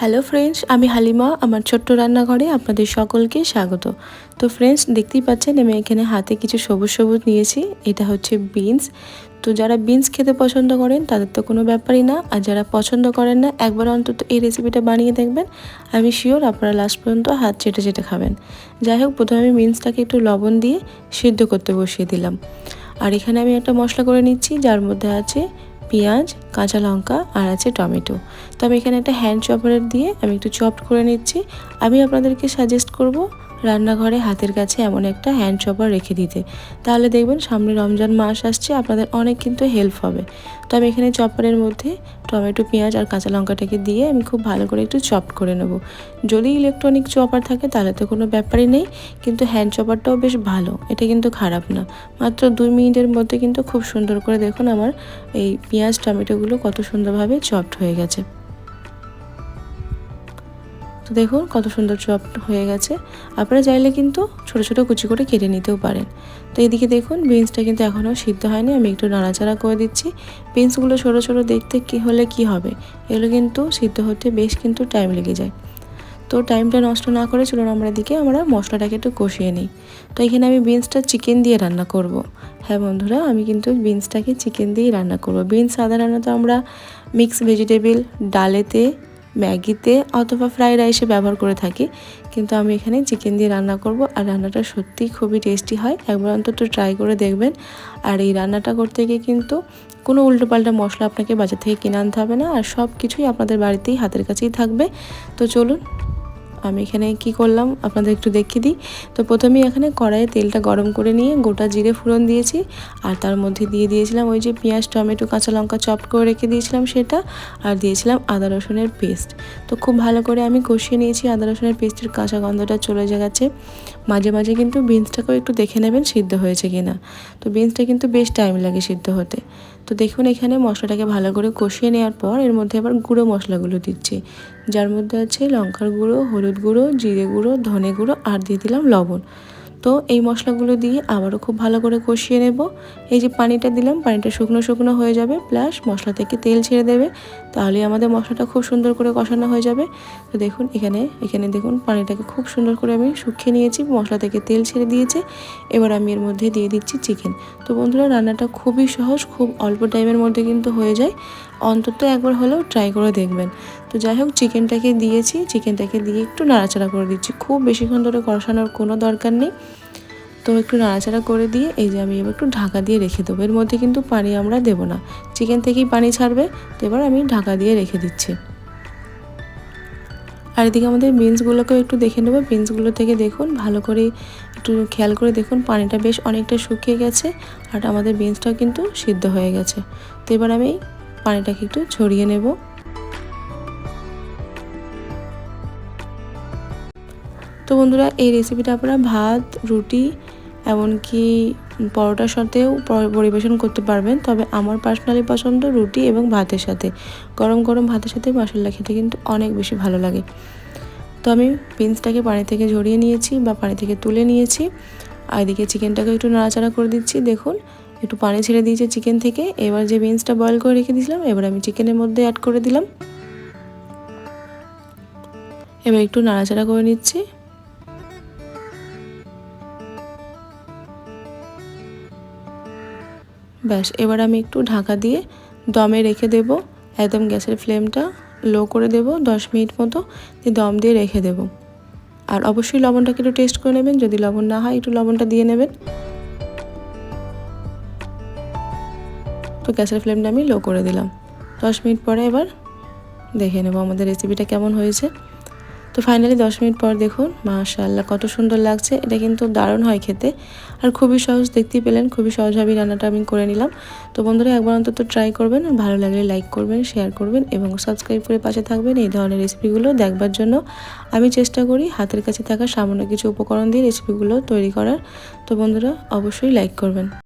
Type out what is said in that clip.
Hello friends আমি হালিমা, আমার ছোট্ট রান্নাঘরে আপনাদের সকলকে স্বাগত। তো ফ্রেন্ডস দেখতেই পাচ্ছেন, আমি এখানে হাতে কিছু সবুজ সবুজ নিয়েছি। এটা হচ্ছে বিনস তো যারা বিনস খেতে পছন্দ করেন, তাদের তো কোনো ব্যাপারই না। আর যারা পছন্দ করেন না, একবার অন্তত এই রেসিপিটা বানিয়ে দেখবেন। আমি শিওর আপনারা লাস্ট পর্যন্ত হাত চেটে চেটে খাবেন। যাই হোক, প্রথমে আমি বিনসটাকে একটু লবণ দিয়ে সিদ্ধ করতে বসিয়ে দিলাম। আর এখানে আমি একটা মশলা করে নিচ্ছি, যার মধ্যে আছে পেঁয়াজ, কাঁচা লঙ্কা আর আছে টমেটো। তো আমি এখানে একটা হ্যান্ড চপারের দিয়ে আমি একটু চপড করে নিচ্ছি। আমি আপনাদেরকে সাজেস্ট করব রান্নাঘরে হাতের কাছে এমন একটা হ্যান্ড চপার রেখে দিতে। তাহলে দেখবেন সামনে রমজান মাস আসছে, আপনাদের অনেক কিন্তু হেল্প হবে। তো আমি এখানে চপারের মধ্যে টমেটো, পেঁয়াজ আর কাঁচা লঙ্কাটাকে দিয়ে আমি খুব ভালো করে একটু চপ করে নেব। যদি ইলেকট্রনিক চপার থাকে তাহলে তো কোনো ব্যাপারই নেই, কিন্তু হ্যান্ড চপারটাও বেশ ভালো, এটা কিন্তু খারাপ না। মাত্র দুই মিনিটের মধ্যে কিন্তু খুব সুন্দর করে দেখুন আমার এই পেঁয়াজ, টমেটোগুলো কত সুন্দরভাবে চপড হয়ে গেছে। তো দেখুন কত সুন্দর চপ হয়ে গেছে। আপনারা চাইলে কিন্তু ছোট ছোট কুচি করে কেটে নিতেও পারেন। তো এদিকে দেখুন বিনসটা কিন্তু এখনও সিদ্ধ হয়নি, আমি একটু নাড়াচাড়া করে দিচ্ছি। বিনসগুলো ছোট ছোট দেখতে কি হলে কি হবে? এগুলো কিন্তু সিদ্ধ হতে বেশ কিন্তু টাইম লেগে যায়। তো টাইমটা নষ্ট না করে চলুন আমরা দিকে আমরা মশলাটাকে একটু কষিয়ে নিই। তো এখানে আমি বিনসটা চিকেন দিয়ে রান্না করব। হ্যাঁ বন্ধুরা, আমি কিন্তু বিনসটাকে চিকেন দিয়েই রান্না করব। বিনস সাধারণত আমরা মিক্স ভেজিটেবল ডালেতে ম্যাগিতে অথবা ফ্রাইড রাইসে ব্যবহার করে থাকি। কিন্তু আমি এখানে চিকেন দিয়ে রান্না করব আর রান্নাটা সত্যিই খুবই টেস্টি হয়। একবার অন্তত ট্রাই করে দেখবেন। আর এই রান্নাটা করতে গিয়ে কিন্তু কোনো উল্টোপাল্টা মশলা আপনাকে বাজার থেকে কিনে আনতে হবে না। আর সব কিছুই আপনাদের বাড়িতেই হাতের কাছেই থাকবে। তো চলুন আমি এখানে কি করলাম? আপনাদের একটু দেখিয়ে দিই। তো প্রথমেই এখানে কড়াইয়ে তেলটা গরম করে নিয়ে গোটা জিরে ফোড়ন দিয়েছি। আর তার মধ্যে দিয়ে দিয়েছিলাম ওই যে পেঁয়াজ, টমেটো, কাঁচা লঙ্কা চপ করে রেখে দিয়েছিলাম সেটা। আর দিয়েছিলাম আদা রসুনের পেস্ট। তো খুব ভালো করে আমি কষিয়ে নিয়েছি আদা রসুনের পেস্টের কাঁচা গন্ধটা চলে গেছে মাঝে মাঝে কিন্তু বিনসটাকেও একটু দেখে নেবেন সিদ্ধ হয়েছে কিনা। তো বিনসটা কিন্তু বেশ টাইম লাগে সিদ্ধ হতে। তো দেখুন এখানে মশলাটাকে ভালো করে কষিয়ে নেওয়ার পর এর মধ্যে আবার গুঁড়ো মশলাগুলো দিচ্ছি। যার মধ্যে আছে লঙ্কার গুঁড়ো, হলুদ গুঁড়ো, জিরে গুঁড়ো, ধনে গুঁড়ো আর দিয়ে দিলাম লবণ। তো এই মশলাগুলো দিয়ে আবারও খুব ভালো করে কষিয়ে নেব। এই যে পানিটা দিলাম, পানিটা শুকনো শুকনো হয়ে যাবে প্লাস মশলা থেকে তেল ছেড়ে দেবে। তাহলে আমাদের মশলাটা খুব সুন্দর করে কষানো হয়ে যাবে। তো দেখুন, এখানে এখানে দেখুন পানিটাকে খুব সুন্দর করে আমি শুকিয়ে নিয়েছি, মশলা থেকে তেল ছেড়ে দিয়েছে। এবার আমি এর মধ্যে দিয়ে দিচ্ছি চিকেন তো বন্ধুরা, রান্নাটা খুবই সহজ, খুব অল্প টাইমের মধ্যে কিন্তু হয়ে যায়। অন্তত একবার হলেও ট্রাই করে দেখবেন। তো যাই হোক চিকেনটাকে দিয়েছি। চিকেনটাকে দিয়ে একটু নাড়াচাড়া করে দিচ্ছি। খুব বেশিক্ষণ ধরে কষানোর কোনো দরকার নেই। তো একটু নাড়াচাড়া করে দিয়ে এই যে আমি এবার একটু ঢাকা দিয়ে রেখে দেবো। এর মধ্যে কিন্তু পানি আমরা দেবো না। চিকেন থেকেই পানি ছাড়বে। তো এবার আমি ঢাকা দিয়ে রেখে দিচ্ছি। আর এদিকে আমাদের বিনসগুলোকেও একটু দেখে নেব। বিনসগুলো থেকে দেখুন, ভালো করে একটু খেয়াল করে দেখুন, পানিটা বেশ অনেকটা শুকিয়ে গেছে। আর আমাদের বিনসটাও কিন্তু সিদ্ধ হয়ে গেছে। তো এবার আমি পানিটাকে একটু ছড়িয়ে নেব। তো বন্ধুরা, এই রেসিপিটা আপনারা ভাত, রুটি, এমনকি পরোটার সাথেও পরিবেশন করতে পারবেন। তবে আমার পার্সোনালি পছন্দ রুটি এবং ভাতের সাথে। গরম গরম ভাতের সাথে মশলা খেতে কিন্তু অনেক বেশি ভালো লাগে। তো আমি বিনসটাকে পানি থেকে ঝরিয়ে নিয়েছি বা পানি থেকে তুলে নিয়েছি। আর এদিকে চিকেনটাকে একটু নাড়াচাড়া করে দিচ্ছি। দেখুন একটু পানি ছেড়ে দিয়েছে চিকেন থেকে। এবার যে বিনসটা বয়েল করে রেখে দিয়েছিলাম, এবার আমি চিকেনের মধ্যে অ্যাড করে দিলাম। এবার একটু নাড়াচাড়া করে নিচ্ছি। ব্যাস, এবার আমি একটু ঢাকা দিয়ে দমে রেখে দেব। একদম গ্যাসের ফ্লেমটা লো করে দেব, দশ মিনিট মতো দিয়ে দম দিয়ে রেখে দেব। আর অবশ্যই লবণটাকে একটু টেস্ট করে নেবেন, যদি লবণ না হয়, একটু লবণটা দিয়ে নেবেন। তো গ্যাসের ফ্লেমটা আমি লো করে দিলাম। দশ মিনিট পরে এবার দেখে নেব আমাদের রেসিপিটা কেমন হয়েছে। তো ফাইনালি দশ মিনিট পর দেখুন মাশাল্লাহ কত সুন্দর লাগছে। এটা কিন্তু দারুণ হয় খেতে। আর খুবই সহজ, দেখতেই পেলেন, খুবই সহজভাবেই রান্নাটা আমি করে নিলাম। তো বন্ধুরা, একবার অন্তত ট্রাই করবেন ভালো লাগলে লাইক করবেন শেয়ার করবেন, এবং সাবস্ক্রাইব করে পাশে থাকবেন। এই ধরনের রেসিপিগুলো দেখবার জন্য আমি চেষ্টা করি হাতের কাছে থাকা সামান্য কিছু উপকরণ দিয়ে রেসিপিগুলো তৈরি করার। তো বন্ধুরা, অবশ্যই লাইক করবেন।